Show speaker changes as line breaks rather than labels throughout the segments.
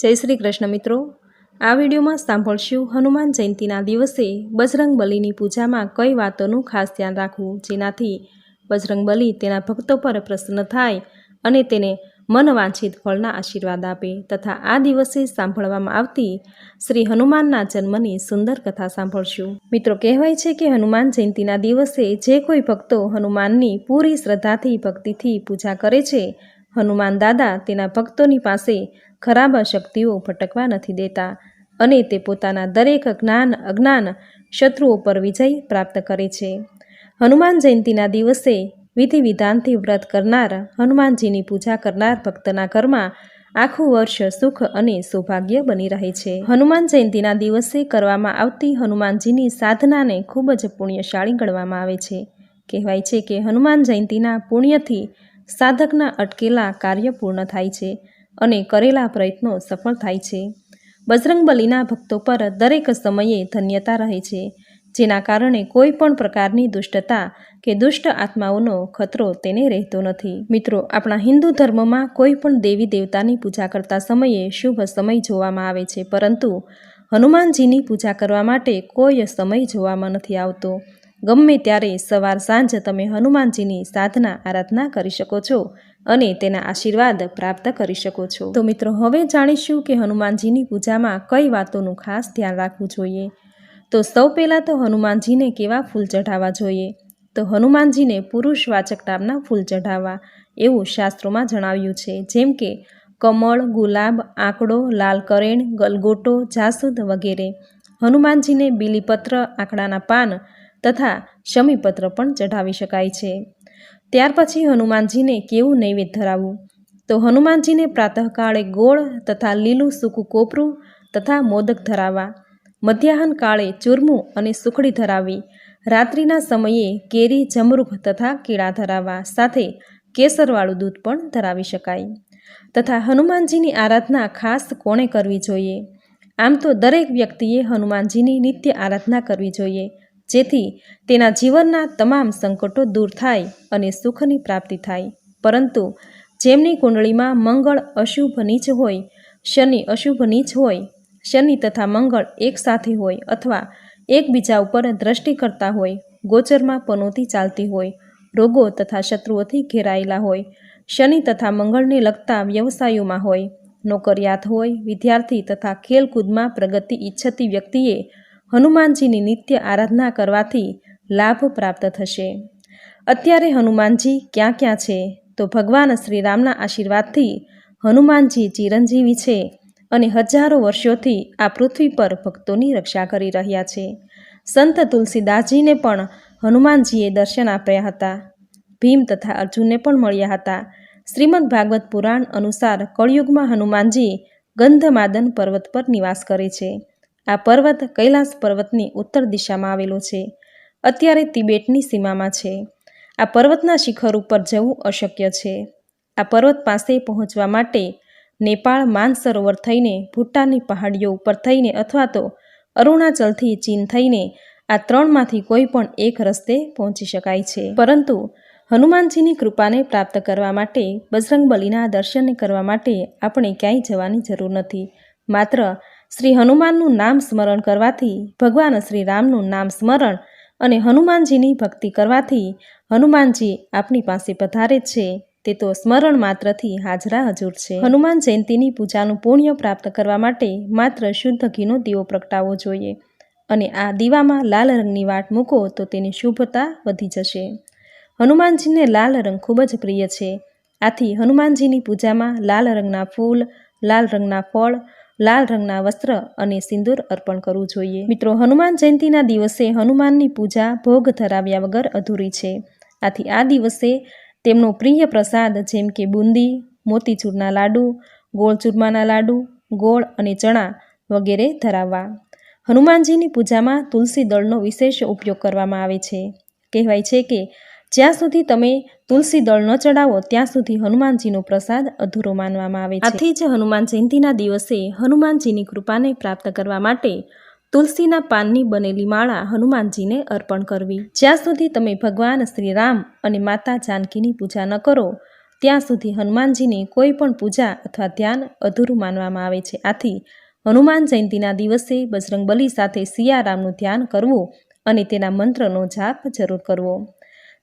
જય શ્રી કૃષ્ણ મિત્રો. આ વિડીયોમાં સાંભળશું હનુમાન જયંતીના દિવસે બજરંગ બલીની પૂજામાં કઈ વાતોનું ખાસ ધ્યાન રાખવું? જેનાથી બજરંગ બલી તેના ભક્તો પર પ્રસન્ન થાય અને તેને મનવાંછિત ફળના આશીર્વાદ આપે તથા આ દિવસે સાંભળવામાં આવતી શ્રી હનુમાનના જન્મની સુંદર કથા સાંભળશું. મિત્રો, કહેવાય છે કે હનુમાન જયંતીના દિવસે જે કોઈ ભક્તો હનુમાનની પૂરી શ્રદ્ધાથી, ભક્તિથી પૂજા કરે છે, હનુમાન દાદા તેના ભક્તોની પાસે ખરાબ શક્તિઓ ભટકવા નથી દેતા અને તે પોતાના દરેક જ્ઞાન, અજ્ઞાન શત્રુઓ પર વિજય પ્રાપ્ત કરે છે. હનુમાન જયંતીના દિવસે વિધિ વિધાનથી વ્રત કરનાર, હનુમાનજીની પૂજા કરનાર ભક્તના ઘરમાં આખું વર્ષ સુખ અને સૌભાગ્ય બની રહે છે. હનુમાન જયંતીના દિવસે કરવામાં આવતી હનુમાનજીની સાધનાને ખૂબ જ પુણ્યશાળી ગણવામાં આવે છે. કહેવાય છે કે હનુમાન જયંતીના પુણ્યથી સાધકના અટકેલા કાર્ય પૂર્ણ થાય છે. અને કરેલા પ્રયત્નો સફળ થાય છે. બજરંગબલીના ભક્તો પર દરેક સમયે ધન્યતા રહે છે, જેના કારણે કોઈ પણ પ્રકારની દુષ્ટતા કે દુષ્ટ આત્માઓનો ખતરો તેને રહેતો નથી. મિત્રો, આપણા હિન્દુ ધર્મમાં કોઈ પણ દેવી દેવતાની પૂજા કરતા સમયે શુભ સમય જોવામાં આવે છે, પરંતુ હનુમાનજીની પૂજા કરવા માટે કોઈ સમય જોવામાં નથી આવતો. ગમે ત્યારે સવાર સાંજ તમે હનુમાનજીની સાધના, આરાધના કરી શકો છો. અને તેના આશીર્વાદ પ્રાપ્ત કરી શકો છો. તો મિત્રો, હવે જાણીશું કે હનુમાનજીની પૂજામાં કઈ વાતોનું ખાસ ધ્યાન રાખવું જોઈએ. તો સૌ પહેલાં તો હનુમાનજીને કેવા ફૂલ ચઢાવવા જોઈએ? તો હનુમાનજીને પુરુષવાચક નામના ફૂલ ચઢાવવા, એવું શાસ્ત્રોમાં જણાવ્યું છે. જેમ કે, કમળ, ગુલાબ, આંકડો, લાલ કરેણ, ગલગોટો, જાસૂદ વગેરે. હનુમાનજીને બીલીપત્ર, આંકડાના પાન તથા શમીપત્ર પણ ચઢાવી શકાય છે. ત્યાર પછી હનુમાનજીને કેવું નૈવેદ્ય ધરાવવું? તો હનુમાનજીને પ્રાતઃકાળે ગોળ તથા લીલું સૂકું કોપરું તથા મોદક ધરાવવા, મધ્યાહન કાળે ચૂરમું અને સુખડી ધરાવવી રાત્રિના સમયે કેરી, જમરૂખ તથા કેળા ધરાવવા સાથે કેસરવાળું દૂધ પણ ધરાવી શકાય. તથા હનુમાનજીની આરાધના ખાસ કોણે કરવી જોઈએ? આમ તો દરેક વ્યક્તિએ હનુમાનજીની નિત્ય આરાધના કરવી જોઈએ. જેથી તેના જીવનના તમામ સંકટો દૂર થાય અને સુખની પ્રાપ્તિ થાય. પરંતુ જેમની કુંડળીમાં મંગળ અશુભ નીચ હોય, શનિ અશુભ નીચ હોય, શનિ તથા મંગળ એકસાથે હોય અથવા એકબીજા ઉપર દ્રષ્ટિ કરતા હોય, ગોચરમાં પનોતી ચાલતી હોય, રોગો તથા શત્રુઓથી ઘેરાયેલા હોય, શનિ તથા મંગળને લગતા વ્યવસાયોમાં હોય, નોકરિયાત હોય, વિદ્યાર્થી તથા ખેલકૂદમાં પ્રગતિ ઈચ્છતી વ્યક્તિએ હનુમાનજીની નિત્ય આરાધના કરવાથી લાભ પ્રાપ્ત થશે. અત્યારે હનુમાનજી ક્યાં ક્યાં છે? તો ભગવાન શ્રી રામના આશીર્વાદથી હનુમાનજી ચિરંજીવી છે અને હજારો વર્ષોથી આ પૃથ્વી પર ભક્તોની રક્ષા કરી રહ્યા છે. સંત તુલસીદાસજીને પણ હનુમાનજીએ દર્શન આપ્યા હતા. ભીમ તથા અર્જુનને પણ મળ્યા હતા. શ્રીમદ ભાગવત પુરાણ અનુસાર કળિયુગમાં હનુમાનજી ગંધમાદન પર્વત પર નિવાસ કરે છે. આ પર્વત કૈલાસ પર્વતની ઉત્તર દિશામાં આવેલો છે. અત્યારે તિબેટની સીમામાં છે. આ પર્વતના શિખર ઉપર જવું અશક્ય છે. આ પર્વત પાસે પહોંચવા માટે નેપાળ માનસરોવર થઈને, ભૂટાનની પહાડીઓ ઉપર થઈને અથવા તો અરુણાચલથી ચીન થઈને આ ત્રણમાંથી કોઈ પણ એક રસ્તે પહોંચી શકાય છે. પરંતુ હનુમાનજીની કૃપાને પ્રાપ્ત કરવા માટે, બજરંગબલીના દર્શન કરવા માટે આપણે ક્યાંય જવાની જરૂર નથી. માત્ર શ્રી હનુમાનનું નામ સ્મરણ કરવાથી, ભગવાન શ્રી રામનું નામ સ્મરણ અને હનુમાનજીની ભક્તિ કરવાથી હનુમાનજી આપણી પાસે પધારે છે. તે તો સ્મરણ માત્રથી હાજરા હજુર છે. હનુમાન જયંતીની પૂજાનું પુણ્ય પ્રાપ્ત કરવા માટે માત્ર શુદ્ધ ઘીનો દીવો પ્રગટાવવો જોઈએ અને આ દીવામાં લાલ રંગની વાટ મૂકો તો તેની શુભતા વધી જશે. હનુમાનજીને લાલ રંગ ખૂબ જ પ્રિય છે. આથી હનુમાનજીની પૂજામાં લાલ રંગના ફૂલ, લાલ રંગના ફળ લાલ રંગના વસ્ત્ર અને સિંદૂર અર્પણ કરવું જોઈએ. મિત્રો, હનુમાન જયંતીના દિવસે હનુમાનની પૂજા ભોગ ધરાવ્યા વગર અધૂરી છે. આથી આ દિવસે તેમનો પ્રિય પ્રસાદ જેમ કે બુંદી, મોતીચૂરના લાડુ ગોળ ચૂરમાના લાડુ, ગોળ અને ચણા વગેરે ધરાવવા. હનુમાનજીની પૂજામાં તુલસી દળનો વિશેષ ઉપયોગ કરવામાં આવે છે. કહેવાય છે કે જ્યાં સુધી તમે તુલસી દળ ન ચડાવો, ત્યાં સુધી હનુમાનજીનો પ્રસાદ અધૂરો માનવામાં આવે છે. આથી જ હનુમાન જયંતીના દિવસે હનુમાનજીની કૃપાને પ્રાપ્ત કરવા માટે તુલસીના પાનની બનેલી માળા હનુમાનજીને અર્પણ કરવી. જ્યાં સુધી તમે ભગવાન શ્રી રામ અને માતા જાનકીની પૂજા ન કરો, ત્યાં સુધી હનુમાનજીની કોઈ પણ પૂજા અથવા ધ્યાન અધૂરું માનવામાં આવે છે. આથી હનુમાન જયંતીના દિવસે બજરંગબલી સાથે સિયારામનું ધ્યાન કરવું અને તેના મંત્રનો જાપ જરૂર કરવો.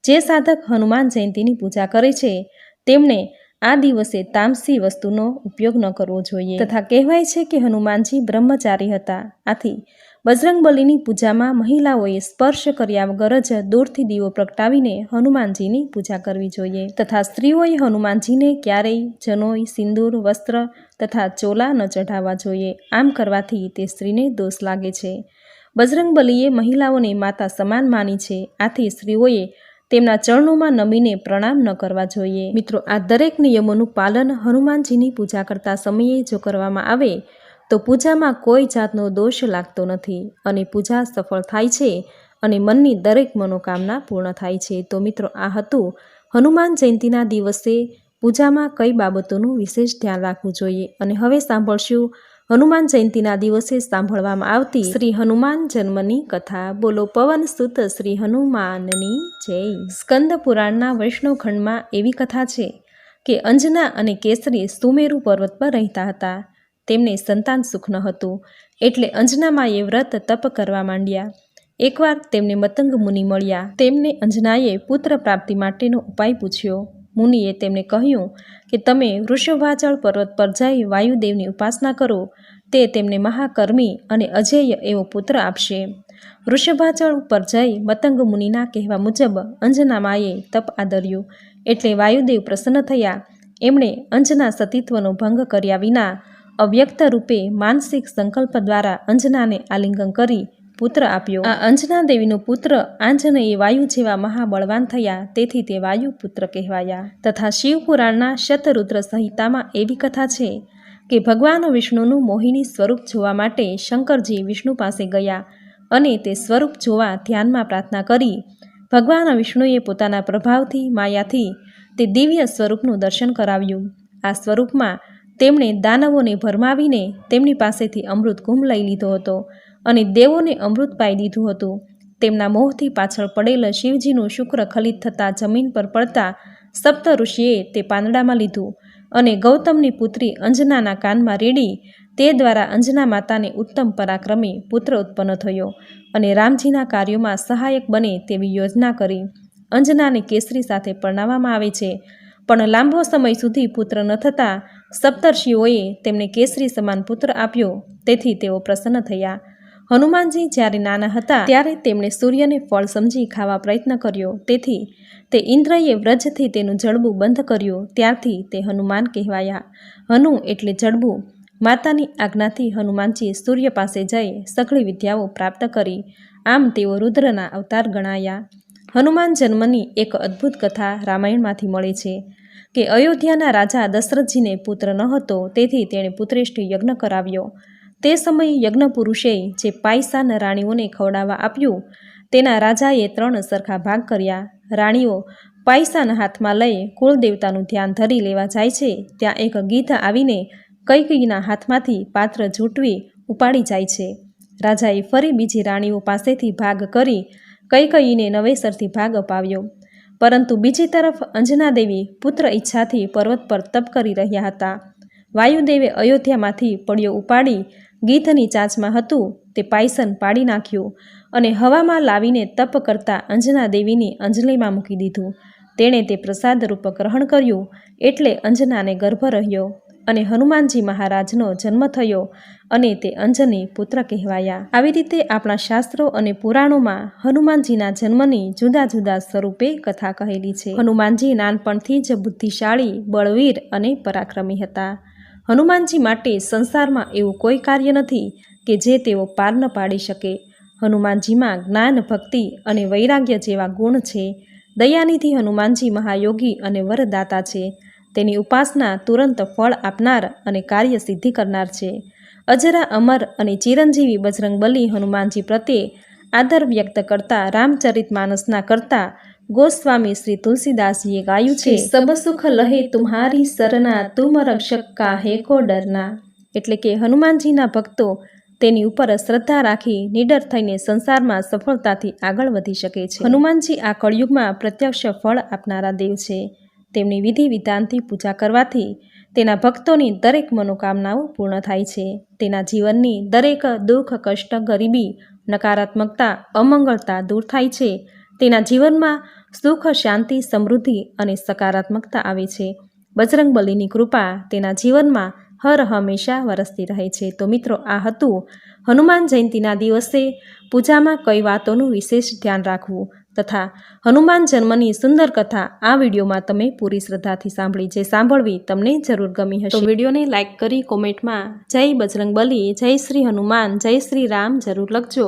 જે સાધક હનુમાન જયંતીની પૂજા કરે છે તેમણે આ દિવસે તામસી વસ્તુનો ઉપયોગ ન કરવો જોઈએ. તથા કહેવાય છે કે હનુમાનજી બ્રહ્મચારી હતા. આથી બજરંગબલીની પૂજામાં મહિલાઓએ સ્પર્શ કર્યા વગર જ દૂરથી દીવો પ્રગટાવીને હનુમાનજીની પૂજા કરવી જોઈએ. તથા સ્ત્રીઓએ હનુમાનજીને ક્યારેય જનોઈ, સિંદૂર, વસ્ત્ર તથા ચોલા ન ચઢાવવા જોઈએ. આમ કરવાથી તે સ્ત્રીને દોષ લાગે છે. બજરંગબલીએ મહિલાઓને માતા સમાન માની છે. આથી સ્ત્રીઓએ તેમના ચરણોમાં નમીને પ્રણામ ન કરવા જોઈએ. મિત્રો, આ દરેક નિયમોનું પાલન હનુમાનજીની પૂજા કરતા સમયે જો કરવામાં આવે, તો પૂજામાં કોઈ જાતનો દોષ લાગતો નથી અને પૂજા સફળ થાય છે અને મનની દરેક મનોકામના પૂર્ણ થાય છે. તો મિત્રો, આ હતું હનુમાન જયંતીના દિવસે પૂજામાં કઈ બાબતોનું વિશેષ ધ્યાન રાખવું જોઈએ. અને હવે સાંભળશું હનુમાન જયંતીના દિવસે સાંભળવામાં આવતી શ્રી હનુમાન જન્મની કથા. બોલો પવન સુત શ્રી હનુમાનની જય. સ્કંદ પુરાણના વૈષ્ણવ એવી કથા છે કે અંજના અને કેસરી સુમેરુ પર્વત પર રહેતા હતા. તેમને સંતાન સુખ ન હતું, એટલે અંજનામાએ વ્રત તપ કરવા માંડ્યા. એકવાર તેમને મતંગ મુનિ મળ્યા. તેમને અંજનાએ પુત્ર પ્રાપ્તિ માટેનો ઉપાય પૂછ્યો. મુનિએ તેમને કહ્યું કે તમે વૃષભાચળ પર્વત પર જઈ વાયુદેવની ઉપાસના કરો, તે તેમને મહાકર્મી અને અજેય એવો પુત્ર આપશે. વૃષભાચળ ઉપર જઈ મતંગ મુનિના કહેવા મુજબ અંજનામાએ તપ આદર્યું. એટલે વાયુદેવ પ્રસન્ન થયા. એમણે અંજના સતીત્વનો ભંગ કર્યા વિના અવ્યક્ત રૂપે માનસિક સંકલ્પ દ્વારા અંજનાને આલિંગન કરી પુત્ર આપ્યો. આ અંજના દેવીનો પુત્ર આંજનેય વાયુ જેવા મહાબળવાન થયા, તેથી તે વાયુ પુત્ર કહેવાયા. તથા શિવપુરાણના શતરુદ્ર સંહિતામાં એવી કથા છે કે ભગવાન વિષ્ણુનું મોહિની સ્વરૂપ જોવા માટે શંકરજી વિષ્ણુ પાસે ગયા અને તે સ્વરૂપ જોવા ધ્યાનમાં પ્રાર્થના કરી. ભગવાન વિષ્ણુએ પોતાના પ્રભાવથી, માયાથી તે દિવ્ય સ્વરૂપનું દર્શન કરાવ્યું. આ સ્વરૂપમાં તેમણે દાનવોને ભરમાવીને તેમની પાસેથી અમૃત કુંભ લઈ લીધો હતો. અને દેવોને અમૃત પાઈ દીધું હતું. તેમના મોહથી પાછળ પડેલ શિવજીનું શુક્ર ખલિત થતાં જમીન પર પડતા સપ્ત ઋષિએ તે પાંદડામાં લીધું અને ગૌતમની પુત્રી અંજનાના કાનમાં રેડી તે દ્વારા અંજના માતાને ઉત્તમ પરાક્રમી પુત્ર ઉત્પન્ન થયો અને રામજીના કાર્યોમાં સહાયક બને તેવી યોજના કરી. અંજનાને કેસરી સાથે પરણાવવામાં આવે છે. પણ લાંબો સમય સુધી પુત્ર ન થતાં સપ્તર્ષિઓએ તેમને કેસરી સમાન પુત્ર આપ્યો. તેથી તેઓ પ્રસન્ન થયા. હનુમાનજી જ્યારે નાના હતા ત્યારે તેમણે સૂર્યને ફળ સમજી ખાવા પ્રયત્ન કર્યો. તેથી તે ઇન્દ્રએ વ્રજથી તેનું જડબું બંધ કર્યું. ત્યારથી તે હનુમાન કહેવાયા. હનુ એટલે જડબું. માતાની આજ્ઞાથી હનુમાનજી સૂર્ય પાસે જઈ સઘળી વિદ્યાઓ પ્રાપ્ત કરી. આમ તેઓ રુદ્રના અવતાર ગણાયા. હનુમાન જન્મની એક અદ્ભુત કથા રામાયણમાંથી મળે છે કે અયોધ્યાના રાજા દશરથજીને પુત્ર ન હતો. તેથી તેણે પુત્રેષ્ઠ યજ્ઞ કરાવ્યો. તે સમયે યજ્ઞ પુરુષે જે પાયસાન રાણીઓને ખવડાવવા આપ્યું, તેના રાજાએ ત્રણ સરખા ભાગ કર્યા. રાણીઓ પાયસાન હાથમાં લઈ કુળદેવતાનું ધ્યાન ધરી લેવા જાય છે. ત્યાં એક ગીધ આવીને કૈકઈના હાથમાંથી પાત્ર ઝૂંટવી ઉપાડી જાય છે. રાજાએ ફરી બીજી રાણીઓ પાસેથી ભાગ કરી કૈકઈને નવેસરથી ભાગ અપાવ્યો. પરંતુ બીજી તરફ અંજનાદેવી પુત્ર ઈચ્છાથી પર્વત પર તપ કરી રહ્યા હતા. વાયુદેવે અયોધ્યામાંથી પડ્યો ઉપાડી ગીધની ચાંચમાં હતું તે પાયસન પાડી નાખ્યું અને હવામાં લાવીને તપ કરતા અંજના દેવીની અંજલીમાં મૂકી દીધું. તેણે તે પ્રસાદ રૂપ ગ્રહણ કર્યું એટલે અંજનાને ગર્ભ રહ્યો અને હનુમાનજી મહારાજનો જન્મ થયો અને તે અંજની પુત્ર કહેવાયા. આવી રીતે આપણા શાસ્ત્રો અને પુરાણોમાં હનુમાનજીના જન્મની જુદા જુદા સ્વરૂપે કથા કહેલી છે. હનુમાનજી નાનપણથી જ બુદ્ધિશાળી, બળવીર અને પરાક્રમી હતા. હનુમાનજી માટે સંસારમાં એવું કોઈ કાર્ય નથી કે જે તેઓ પાર ન પાડી શકે. હનુમાનજીમાં જ્ઞાન, ભક્તિ અને વૈરાગ્ય જેવા ગુણ છે. દયાનિધિ હનુમાનજી મહાયોગી અને વરદાતા છે. તેની ઉપાસના તુરંત ફળ આપનાર અને કાર્ય સિદ્ધિ કરનાર છે. અજરા, અમર અને ચિરંજીવી બજરંગબલી હનુમાનજી પ્રત્યે આદર વ્યક્ત કરતા, રામચરિત માનસના કરતા ગોસ્વામી શ્રી તુલસીદાસજીએ ગાયું છે સબ સુખ લહે તુમ્હારી સરના તુમ રક્ષક કાહે કો ડરના. એટલે કે હનુમાનજીના ભક્તો તેની ઉપર શ્રદ્ધા રાખી નિડર થઈને સંસારમાં સફળતાથી આગળ વધી શકે છે. હનુમાનજી આ કળયુગમાં પ્રત્યક્ષ ફળ આપનારા દેવ છે. તેમની વિધિ વિધાનથી પૂજા કરવાથી તેના ભક્તોની દરેક મનોકામનાઓ પૂર્ણ થાય છે. તેના જીવનની દરેક દુઃખ, કષ્ટ, ગરીબી, નકારાત્મકતા, અમંગળતા દૂર થાય છે. તેના જીવનમાં સુખ, શાંતિ, સમૃદ્ધિ અને સકારાત્મકતા આવે છે. બજરંગ બલીની કૃપા તેના જીવનમાં હર હંમેશા વરસતી રહે છે. તો મિત્રો, આ હતું હનુમાન જયંતીના દિવસે પૂજામાં કઈ વાતોનું વિશેષ ધ્યાન રાખવું તથા હનુમાન જન્મની સુંદર કથા આ વિડીયોમાં તમે પૂરી શ્રદ્ધાથી સાંભળી જે સાંભળવી તમને જરૂર ગમી હશે. વિડીયોને લાઇક કરી કોમેન્ટમાં જય બજરંગ બલી, જય શ્રી હનુમાન, જય શ્રી રામ જરૂર લખજો.